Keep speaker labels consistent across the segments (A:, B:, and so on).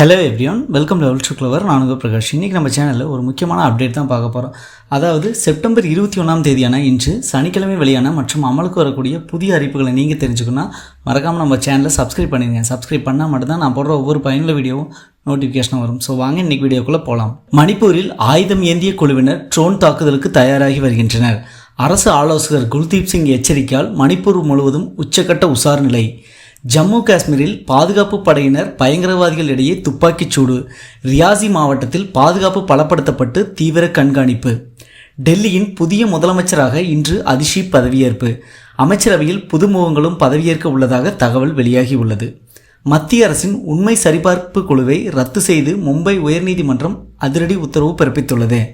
A: Hello everyone welcome level to நானுங்க பிரகாஷ். இன்றைக்கி நம்ம சேனலில் ஒரு முக்கியமான அப்டேட் தான் பார்க்க போகிறோம் அதாவது செப்டம்பர் இருபத்தி ஒன்றாம் தேதியான இன்று சனிக்கிழமை வெளியான மற்றும் அமலுக்கு வரக்கூடிய புதிய அறிவிப்புகளை நீங்கள் தெரிஞ்சுக்கணும்னா மறக்காமல் நம்ம சேனலை சப்ஸ்கிரைப் பண்ணிடுங்க சப்ஸ்கிரைப் பண்ணால் மட்டும்தான் நான் போடுற ஒவ்வொரு பயனுள்ள வீடியோவும் நோட்டிஃபிகேஷன் வரும். ஸோ வாங்க இன்னைக்கு வீடியோக்குள்ளே போகலாம் மணிப்பூரில் ஆயுதம் ஏந்திய குழுவினர் ட்ரோன் தாக்குதலுக்கு தயாராகி வருகின்றனர். அரசு ஆலோசகர் குல்தீப் சிங் எச்சரிக்கையால் மணிப்பூர் முழுவதும் உச்சக்கட்ட உசார் நிலை. ஜம்மு காஷ்மீரில் பாதுகாப்பு படையினர் பயங்கரவாதிகள் இடையே துப்பாக்கிச் சூடு. ரியாசி மாவட்டத்தில் பாதுகாப்பு பலப்படுத்தப்பட்டு தீவிர கண்காணிப்பு. டெல்லியின் புதிய முதலமைச்சராக இன்று அதிஷி பதவியேற்பு. அமைச்சரவையில் புதுமுகங்களும் பதவியேற்க உள்ளதாக தகவல் வெளியாகியுள்ளது. மத்திய அரசின் உண்மை சரிபார்ப்பு குழுவை ரத்து செய்து மும்பை உயர்நீதிமன்றம் அதிரடி உத்தரவு பிறப்பித்துள்ளது.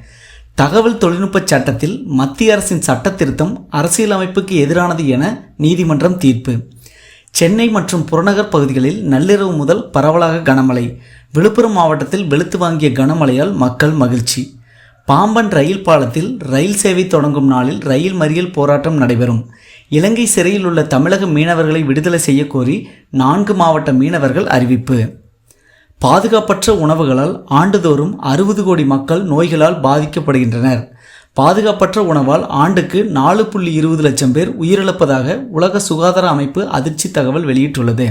A: தகவல் தொழில்நுட்ப சட்டத்தில் மத்திய அரசின் சட்ட திருத்தம் அரசியலமைப்புக்கு எதிரானது என நீதிமன்றம் தீர்ப்பு. சென்னை மற்றும் புறநகர் பகுதிகளில் நள்ளிரவு முதல் பரவலாக கனமழை. விழுப்புரம் மாவட்டத்தில் வெளுத்து வாங்கிய கனமழையால் மக்கள் மகிழ்ச்சி. பாம்பன் ரயில் பாலத்தில் ரயில் சேவை தொடங்கும் நாளில் ரயில் மறியல் போராட்டம் நடைபெறும். இலங்கை சிறையில் உள்ள தமிழக மீனவர்களை விடுதலை செய்ய கோரி நான்கு மாவட்ட மீனவர்கள் அறிவிப்பு. பாதுகாப்பற்ற உணவுகளால் ஆண்டுதோறும் அறுபது கோடி மக்கள் நோய்களால் பாதிக்கப்படுகின்றனர். பாதுகாப்பற்ற உணவால் ஆண்டுக்கு நாலு புள்ளி இருபது லட்சம் பேர் உயிரிழப்பதாக உலக சுகாதார அமைப்பு அதிர்ச்சி தகவல் வெளியிட்டுள்ளது.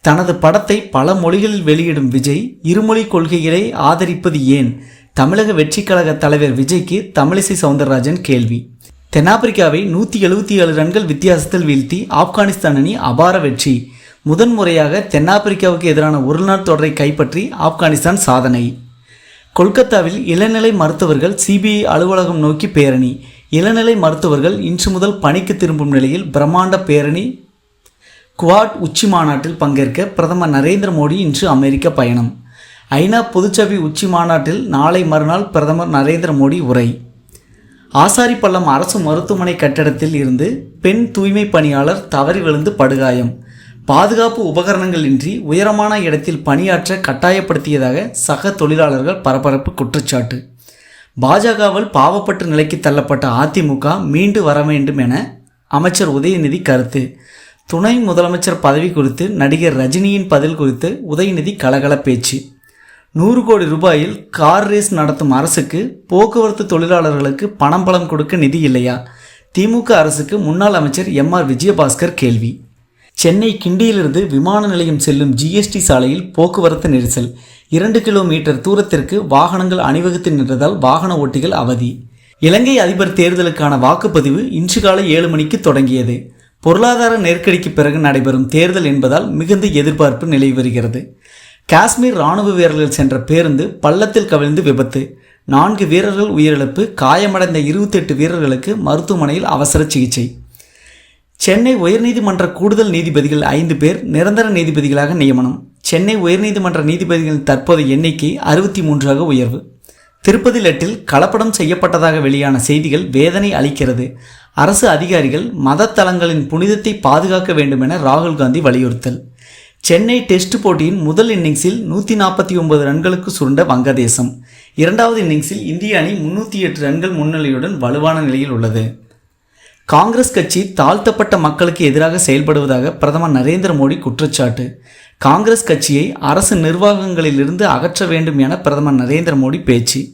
A: தனது படத்தை பல மொழிகளில் வெளியிடும் விஜய் இருமொழி கொள்கைகளை ஆதரிப்பது ஏன்? தமிழக வெற்றிக் கழக தலைவர் விஜய்க்கு தமிழிசை சவுந்தரராஜன் கேள்வி. தென்னாப்பிரிக்காவை நூற்றி எழுபத்தி ஏழு ரன்கள் வித்தியாசத்தில் வீழ்த்தி ஆப்கானிஸ்தான் அணி அபார வெற்றி. முதன்முறையாக தென்னாப்பிரிக்காவுக்கு எதிரான ஒருநாள் தொடரை கைப்பற்றி ஆப்கானிஸ்தான் சாதனை. கொல்கத்தாவில் இளநிலை மருத்துவர்கள் சிபிஐ அலுவலகம் நோக்கி பேரணி. இளநிலை மருத்துவர்கள் இன்று முதல் பணிக்கு திரும்பும் நிலையில் பிரம்மாண்ட பேரணி குவாட் உச்சி மாநாட்டில் பங்கேற்க பிரதமர் நரேந்திர மோடி இன்று அமெரிக்க பயணம். ஐநா பொதுச்சபை உச்சி மாநாட்டில் நாளை மறுநாள் பிரதமர் நரேந்திர மோடி உரை. ஆசாரிப்பள்ளம் அரசு மருத்துவமனை கட்டடத்தில் இருந்து பெண் தூய்மை பணியாளர் தவறி விழுந்து படுகாயம். பாதுகாப்பு உபகரணங்கள் இன்றி உயரமான இடத்தில் பணியாற்ற கட்டாயப்படுத்தியதாக சக தொழிலாளர்கள் பரபரப்பு குற்றச்சாட்டு. பாஜகவால் பாவப்பட்ட நிலைக்கு தள்ளப்பட்ட அதிமுக மீண்டு வர வேண்டும் என அமைச்சர் உதயநிதி கருத்து. துணை முதலமைச்சர் பதவி குறித்து நடிகர் ரஜினியின் பதில் குறித்து உதயநிதி கலகல பேச்சு. நூறு கோடி ரூபாயில் கார் ரேஸ் நடத்தும் அரசுக்கு போக்குவரத்து தொழிலாளர்களுக்கு பணம் பலம் கொடுக்க நிதி இல்லையா? திமுக அரசுக்கு முன்னாள் அமைச்சர் எம் ஆர் விஜயபாஸ்கர் கேள்வி. சென்னை கிண்டியிலிருந்து விமான நிலையம் செல்லும் ஜிஎஸ்டி சாலையில் போக்குவரத்து நெரிசல். இரண்டு கிலோமீட்டர் தூரத்திற்கு வாகனங்கள் அணிவகுத்து நின்றதால் வாகன ஓட்டிகள் அவதி. இலங்கை அதிபர் தேர்தலுக்கான வாக்குப்பதிவு இன்று காலை ஏழு மணிக்கு தொடங்கியது. பொருளாதார நெருக்கடிக்கு பிறகு நடைபெறும் தேர்தல் என்பதால் மிகுந்த எதிர்பார்ப்பு நிலவி வருகிறது. காஷ்மீர் ராணுவ வீரர்கள் சென்ற பேருந்து பள்ளத்தில் கவிழ்ந்து விபத்து. நான்கு வீரர்கள் உயிரிழப்பு காயமடைந்த இருபத்தெட்டு வீரர்களுக்கு மருத்துவமனையில் அவசர சிகிச்சை. சென்னை உயர்நீதிமன்ற கூடுதல் நீதிபதிகள் ஐந்து பேர் நிரந்தர நீதிபதிகளாக நியமனம். சென்னை உயர்நீதிமன்ற நீதிபதிகளின் தற்போதைய எண்ணிக்கை அறுபத்தி மூன்றாக உயர்வு. திருப்பதி லட்டில் கலப்படம் செய்யப்பட்டதாக வெளியான செய்திகள் வேதனை அளிக்கிறது. அரசு அதிகாரிகள் மத தலங்களின் புனிதத்தை பாதுகாக்க வேண்டும் என ராகுல் காந்தி வலியுறுத்தல். சென்னை டெஸ்ட் போட்டியின் முதல் இன்னிங்ஸில் நூற்றி நாற்பத்தி ஒன்பது ரன்களுக்கு சுருண்ட வங்கதேசம். இரண்டாவது இன்னிங்ஸில் இந்திய அணி முன்னூற்றி எட்டு ரன்கள் முன்னிலையுடன் வலுவான நிலையில் உள்ளது. காங்கிரஸ் கட்சி தாழ்த்தப்பட்ட மக்களுக்கு எதிராக செயல்படுவதாக பிரதமர் நரேந்திர மோடி குற்றச்சாட்டு. காங்கிரஸ் கட்சியை அரசு நிர்வாகங்களிலிருந்து அகற்ற வேண்டும் என பிரதமர் நரேந்திர மோடி பேச்சு.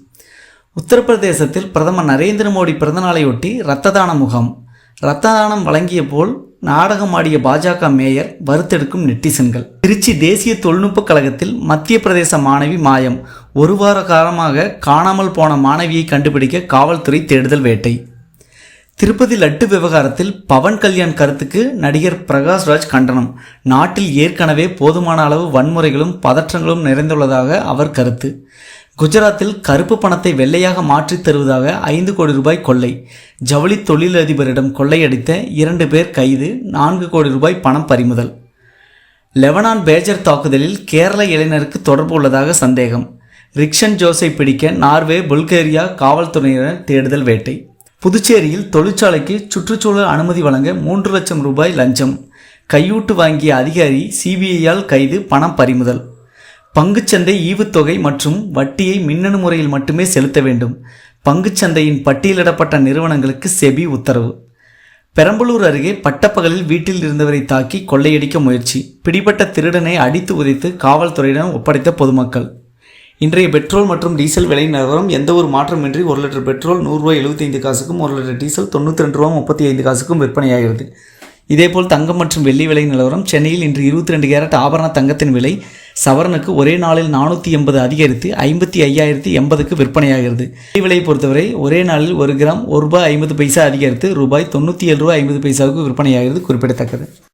A: உத்தரப்பிரதேசத்தில் பிரதமர் நரேந்திர மோடி பிறந்தநாளையொட்டி இரத்த தான முகாம். இரத்த தானம் வழங்கிய போல் நாடகமாடிய பாஜக மேயர் வறுத்தெடுக்கும் நெட்டிசன்கள். திருச்சி தேசிய தொழில்நுட்பக் கழகத்தில் மத்திய பிரதேச மாணவி மாயம். ஒரு வார காலமாக காணாமல் போன மாணவியை கண்டுபிடிக்க காவல்துறை தேடுதல் வேட்டை. திருப்பதி லட்டு விவகாரத்தில் பவன் கல்யாண் கருத்துக்கு நடிகர் பிரகாஷ்ராஜ் கண்டனம். நாட்டில் ஏற்கனவே போதுமான அளவு வன்முறைகளும் பதற்றங்களும் நிறைந்துள்ளதாக அவர் கருத்து. குஜராத்தில் கருப்பு பணத்தை வெள்ளையாக மாற்றித் தருவதாக ஐந்து கோடி ரூபாய் கொள்ளை. ஜவுளி தொழிலதிபரிடம் கொள்ளையடித்த இரண்டு பேர் கைது நான்கு கோடி ரூபாய் பணம் பறிமுதல். லெவனான் பேஜர் தாக்குதலில் கேரள இளைஞருக்கு தொடர்பு உள்ளதாக சந்தேகம். ரிக்ஷன் ஜோஸை பிடிக்க நார்வே புல்கேரியா காவல்துறையினர் தேடுதல் வேட்டை. புதுச்சேரியில் தொழிற்சாலைக்கு சுற்றுச்சூழல் அனுமதி வழங்க மூன்று லட்சம் ரூபாய் லஞ்சம். கையூட்டு வாங்கிய அதிகாரி சிபிஐயால் கைது பணம் பறிமுதல். பங்குச்சந்தை ஈவுத்தொகை மற்றும் வட்டியை மின்னணு முறையில் மட்டுமே செலுத்த வேண்டும். பங்குச்சந்தையின் பட்டியலிடப்பட்ட நிறுவனங்களுக்கு செபி உத்தரவு. பெரம்பலூர் அருகே பட்டப்பகலில் வீட்டில் இருந்தவரை தாக்கி கொள்ளையடிக்க முயற்சி. பிடிபட்ட திருடனை அடித்து உதைத்து காவல்துறையிடம் ஒப்படைத்த பொதுமக்கள். இன்றைய பெட்ரோல் மற்றும் டீசல் விலை நிலவரம் எந்த ஒரு மாற்றமின்றி ஒரு லிட்டர் பெட்ரோல் நூறுரூவா எழுபத்தைந்து காசுக்கும் ஒரு லிட்டர் டீசல் தொண்ணூற்றி ரெண்டு ரூபா முப்பத்தி ஐந்து காசுக்கும் விற்பனையாகிறது. இதேபோல் தங்கம் மற்றும் வெள்ளி விலை நிலவரம் சென்னையில் இன்று இருபத்தி ரெண்டு கேரட் ஆபரண தங்கத்தின் விலை சவரனுக்கு ஒரே நாளில் நானூற்றி எண்பது அதிகரித்து ஐம்பத்தி ஐயாயிரத்தி எண்பதுக்கு விற்பனையாகிறது. வெள்ளி விலையை பொறுத்தவரை ஒரே நாளில் ஒரு கிராம் ஒரு ரூபாய் ஐம்பது பைசா அதிகரித்து ரூபாய் தொண்ணூற்றி ஏழு ரூபாய் ஐம்பது பைசாவுக்கு விற்பனையாகிறது குறிப்பிடத்தக்கது.